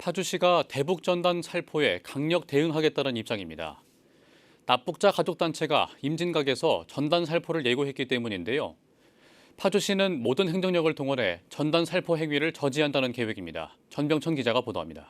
파주시가 대북 전단 살포에 강력 대응하겠다는 입장입니다. 납북자 가족단체가 임진각에서 전단 살포를 예고했기 때문인데요. 파주시는 모든 행정력을 동원해 전단 살포 행위를 저지한다는 계획입니다. 전병천 기자가 보도합니다.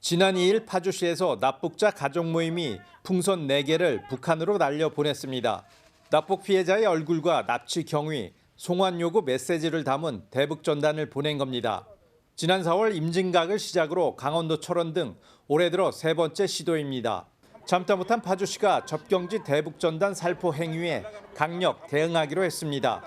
지난 2일 파주시에서 납북자 가족 모임이 풍선 4개를 북한으로 날려 보냈습니다. 납북 피해자의 얼굴과 납치 경위, 송환 요구 메시지를 담은 대북 전단을 보낸 겁니다. 지난 4월 임진각을 시작으로 강원도 철원 등 올해 들어 세 번째 시도입니다. 참다 못한 파주시가 접경지 대북 전단 살포 행위에 강력 대응하기로 했습니다.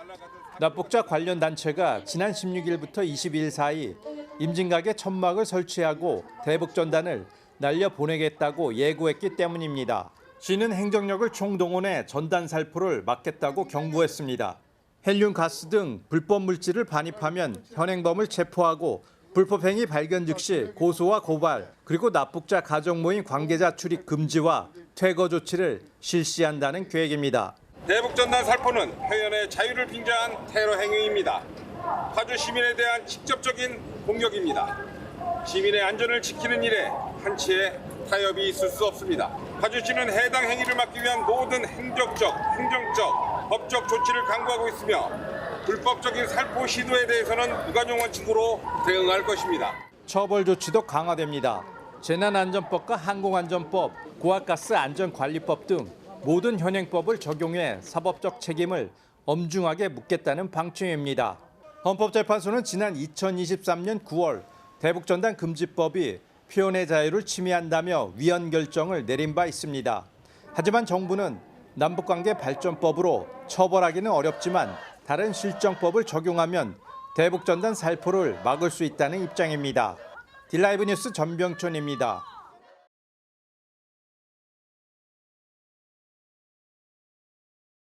납북자 관련 단체가 지난 16일부터 22일 사이 임진각에 천막을 설치하고 대북 전단을 날려 보내겠다고 예고했기 때문입니다. 시는 행정력을 총동원해 전단 살포를 막겠다고 경고했습니다. 헬륨 가스 등 불법 물질을 반입하면 현행범을 체포하고 불법 행위 발견 즉시 고소와 고발 그리고 납북자 가족 모임 관계자 출입 금지와 퇴거 조치를 실시한다는 계획입니다. 대북 전단 살포는 회원의 자유를 빙자한 테러 행위입니다. 파주 시민에 대한 직접적인 공격입니다. 시민의 안전을 지키는 일에 한치의 타협이 있을 수 없습니다. 파주시는 해당 행위를 막기 위한 모든 행정적, 행정적, 법적 조치를 강구하고 있으며 불법적인 살포 시도에 대해서는 무관용 원칙으로 대응할 것입니다. 처벌 조치도 강화됩니다. 재난안전법과 항공안전법, 고압가스 안전관리법 등 모든 현행법을 적용해 사법적 책임을 엄중하게 묻겠다는 방침입니다. 헌법재판소는 지난 2023년 9월 대북전단 금지법이 표현의 자유를 침해한다며 위헌 결정을 내린 바 있습니다. 하지만 정부는 남북관계 발전법으로 처벌하기는 어렵지만 다른 실정법을 적용하면 대북전단 살포를 막을 수 있다는 입장입니다. 딜라이브 뉴스 전병촌입니다.